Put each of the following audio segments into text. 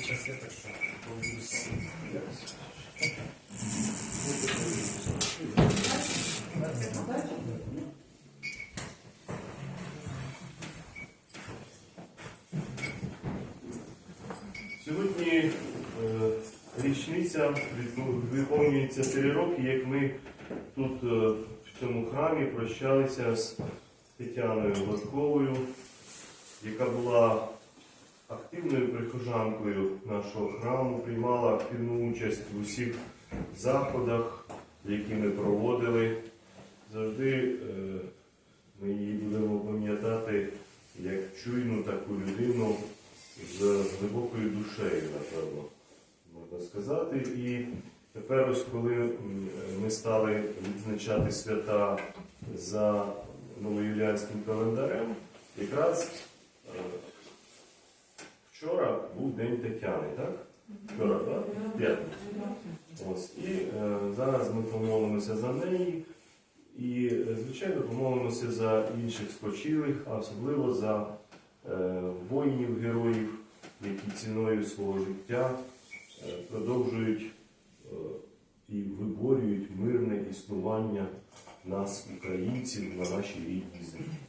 ці часи, так. Сьогодні е, річниця виповнюється три роки, як ми тут е, в цьому храмі прощалися з Тетяною Гладковою, яка була активною прихожанкою нашого храму, приймала активну участь в усіх заходах, які ми проводили. Завжди е, ми її будемо пам'ятати як чуйну таку людину з глибокою душею, напевно, можна сказати. І тепер, ось коли ми стали відзначати свята за новоюліанським календарем, якраз вчора був День Тетяни, так? Вчора, так? П'ятниця. Ось. І е, зараз ми помолимося за неї. І, е, звичайно, помолимося за інших спочилих, а особливо за е, воїнів, героїв, які ціною свого життя е, продовжують е, і виборюють мирне існування нас, українців, на нашій рідній землі.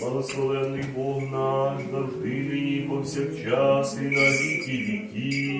Благословенний Бог наш завжди нині повсякчас і на віки віків.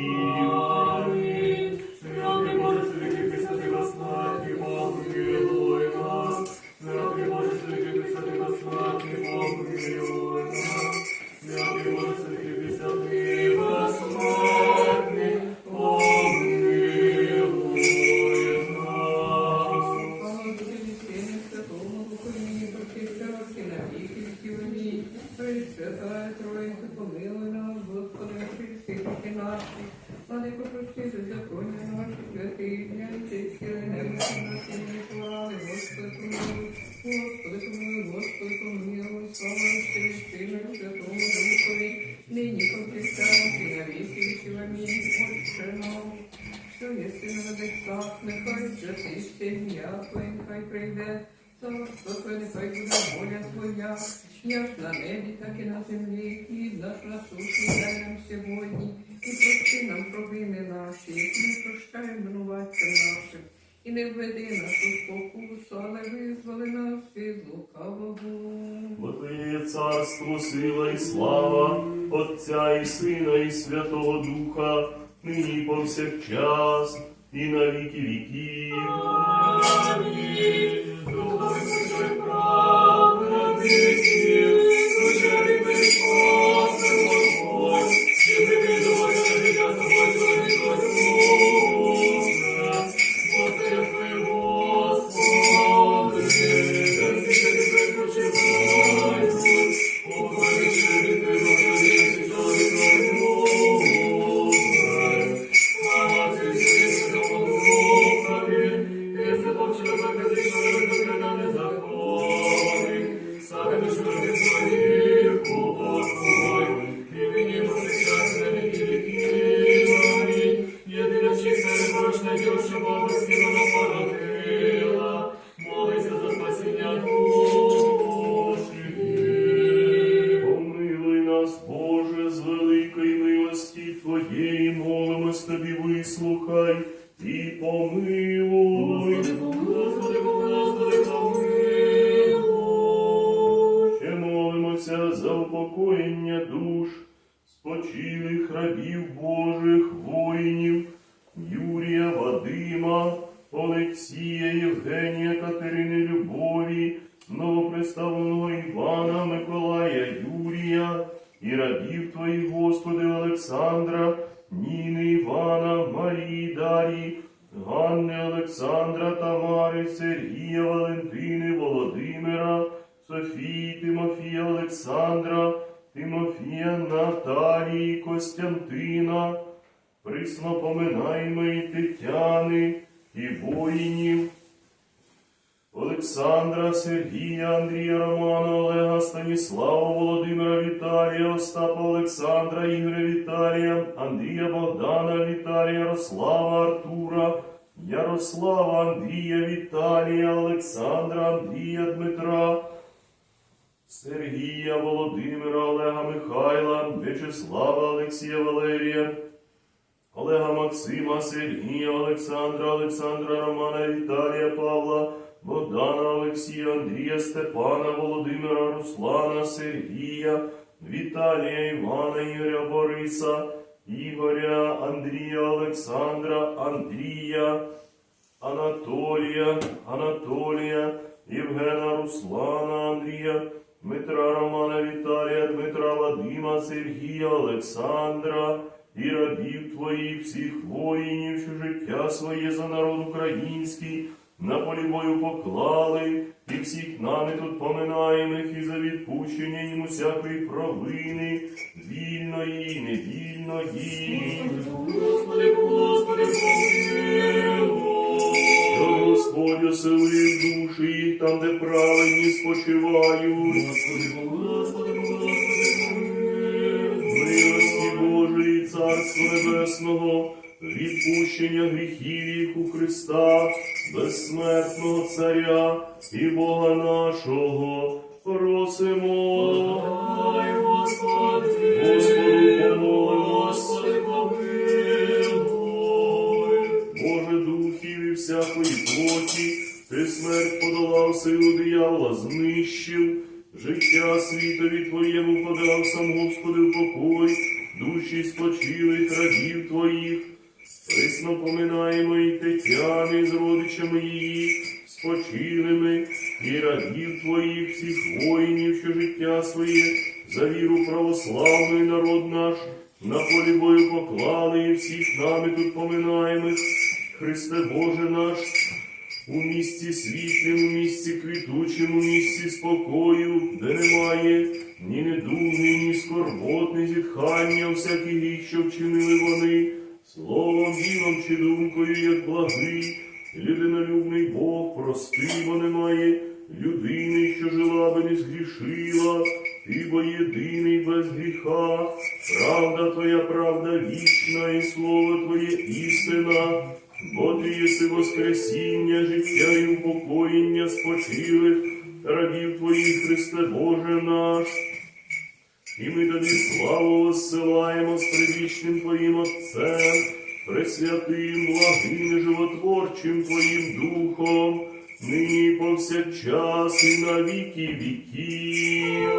Що єси на небесах, нехай святиться ім'я Твоє, нехай прийде, царство Твоє, нехай буде воля Твоя, як на небі, так і на землі, хліб наш насущний дай нам сьогодні, і прости нам провини наші, які ми прощаємо винуватцям нашим, і не введи нас у спокусу, але визволи нас від лукавого. Бо Твоє є царство, сила і слава, Отця і Сина, і Святого Духа, нині повсякчас, і на віки віків. Молися упокоєння душ, спочилих рабів Божих воїнів, Юрія Вадима, Олексія, Євгенія, Катерини Любові, новоприставленого Івана, Миколая, Юрія і рабів Твоїх, Господи, Олександра, Ніни, Івана, Марії, Дарії, Ганни, Олександра, Тамари, Сергія, Валентини, Володимира, Софії, Тимофія, Олександра, Тимофія, Наталії, Костянтина, присно поминаємо і Тетяни, і воїнів, Олександра, Сергія, Андрія, Романа, Олега, Станіслава, Володимира, Віталія, Остапа, Олександра, Ігоря, Віталія, Андрія, Богдана, Віталія, Ярослава, Артура, Ярослава, Андрія, Віталія, Олександра, Андрія, Дмитра, Сергія Володимира, Олега Михайла, В'ячеслава Олексія Валерія, Олега Максима, Сергія, Олександра, Олександра Романа, Віталія Павла, Богдана Олексія, Андрія Степана, Володимира, Руслана, Сергія, Віталія Івана, Ігоря Бориса, Ігоря, Андрія, Олександра, Андрія, Анатолія, Анатолія, Євгена Руслана, Андрія, Дмитра Романа Віталія, Дмитра Вадима, Сергія, Олександра і рабів твоїх, всіх воїнів, що життя своє за народ український на полі бою поклали, і всіх нами тут поминаємих, і за відпущення їм усякої провини, вільної, і невільної. Господи, Господи, Господь оселив душі їх там, де праведні спочивають. Христа, безсмертного Царя і Бога нашого, просимо. Присно поминаємо і Тетяни з родичами її, спочилими, і рабів твоїх, всіх воїнів, що життя своє, за віру православний народ наш, на полі бою поклали, і всіх нами тут поминаємих, Христе Боже наш, у місці світлім, у місці квітучим, у місці спокою, де немає ні недуги, ні скорбот, зітхання, всякий гріх, що вчинили вони, словом, ділом чи думкою, як благий, людинолюбний Бог, прости, бо немає людини, що жила би не згрішила, ти бо єдиний без гріха, правда твоя, правда вічна, і слово Твоє істина. Бо ти єси воскресіння, життя і упокоєння спочилих рабів твоїх, Христе Боже наш. І ми тобі славу висилаємо з привічним Твоїм Отцем, пресвятим, благим і животворчим Твоїм Духом, нині повсякчас і на віки віків.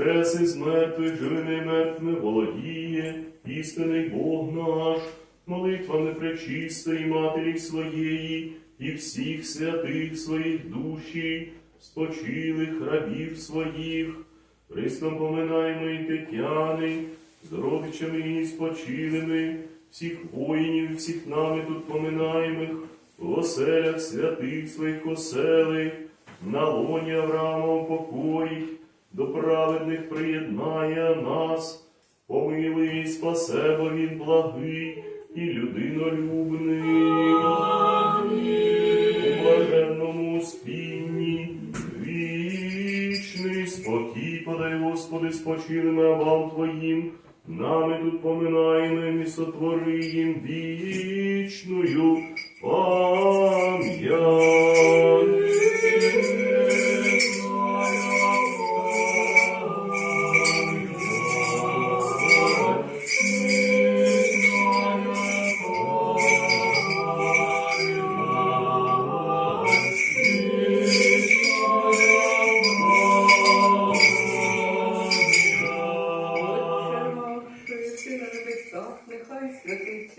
Що воскрес із мертвих, живими і володіє, істинний Бог наш, молитвами пречистої Матері своєї і всіх святих своїх душі, спочилих рабів своїх, Христом поминаємо і Тетяни, з родичами її спочилими, всіх воїнів, всіх нами тут поминаємих, в оселях святих своїх оселих, на лоні Авраама покої, до праведних приєднає нас, помилуй і спасе, бо він благий і людинолюбний. У блаженному спінні вічний спокій подай, Господи, спочилим рабам Твоїм, нами тут поминаємо і сотвори їм вічною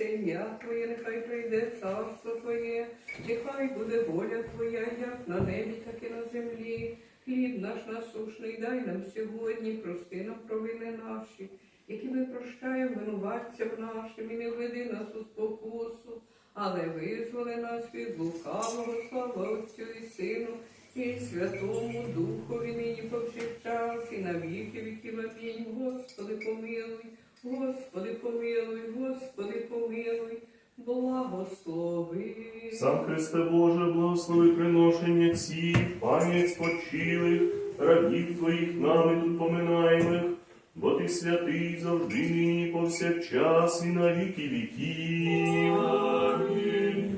ім'я Твоє, нехай прийде царство Твоє, нехай буде воля Твоя, як на небі, так і на землі. Хліб наш насушний, дай нам сьогодні, прости нам провини наші, які ми прощаємо винуватцям нашим, і не веди нас у спокусу, але визволи нас від лукавого, слава Отцю і Сину, і Святому Духові нині повсякчас, і на віки віків. Амінь. Господи помилуй, Господи помилуй, Господи помилуй, благослови. Сам Христе Боже, благослови приношення ці, пам'ять спочилих, рабів Твоїх нами тут поминаємих, бо Ти святий завжди нині повсякчас і на віки віків. Амінь.